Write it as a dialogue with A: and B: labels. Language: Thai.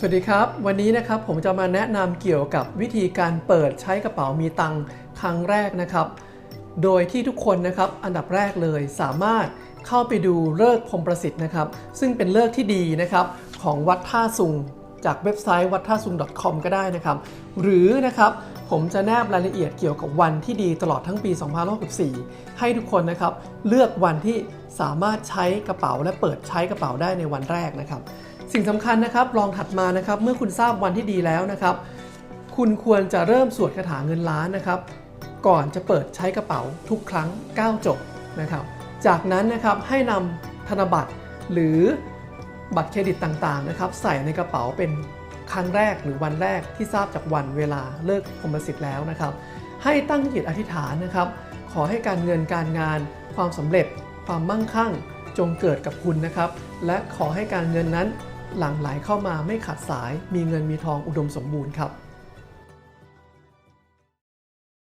A: สวัสดีครับ วันนี้นะครับผมจะมาแนะนำเกี่ยวกับวิธีการเปิดใช้กระเป๋ามีตังค์ครั้งแรกนะครับ โดยที่ทุกคนนะครับอันดับแรกเลยสามารถเข้าไปดูเลิกพรหมประสิทธิ์นะครับ ซึ่งเป็นเลิกที่ดีนะครับของวัดท่าซุง จากเว็บไซต์วัดท่าซุง .com ก็ได้นะครับ หรือนะครับผมจะแนบรายละเอียดเกี่ยวกับวันที่ดีตลอดทั้งปี 2564 ให้ทุกคนนะครับเลือกวันที่สามารถใช้กระเป๋าและเปิดใช้กระเป๋าได้ในวันแรกนะครับ สิ่งสำคัญนะครับลองถัดมานะครับเมื่อคุณทราบวันที่ดีแล้วนะครับ คุณควรจะเริ่มสวดคาถาเงินล้านนะครับ ก่อนจะเปิดใช้กระเป๋าทุกครั้ง 9 จบนะครับ จากนั้นนะครับให้นำธนบัตรหรือบัตรเครดิตต่างๆนะครับ ใส่ในกระเป๋าเป็นครั้งแรกหรือวันแรกที่ทราบจากวันเวลาเลิกพรมสิทธิ์แล้วนะครับ ให้ตั้งจิตอธิษฐานนะครับ ขอให้การเงินการงาน ความสำเร็จ ความมั่งคั่ง จงเกิดกับคุณนะครับ และขอให้การเงินนั้น หลั่งไหลเข้ามาไม่ขาดสาย มีเงินมีทองอุดมสมบูรณ์ครับ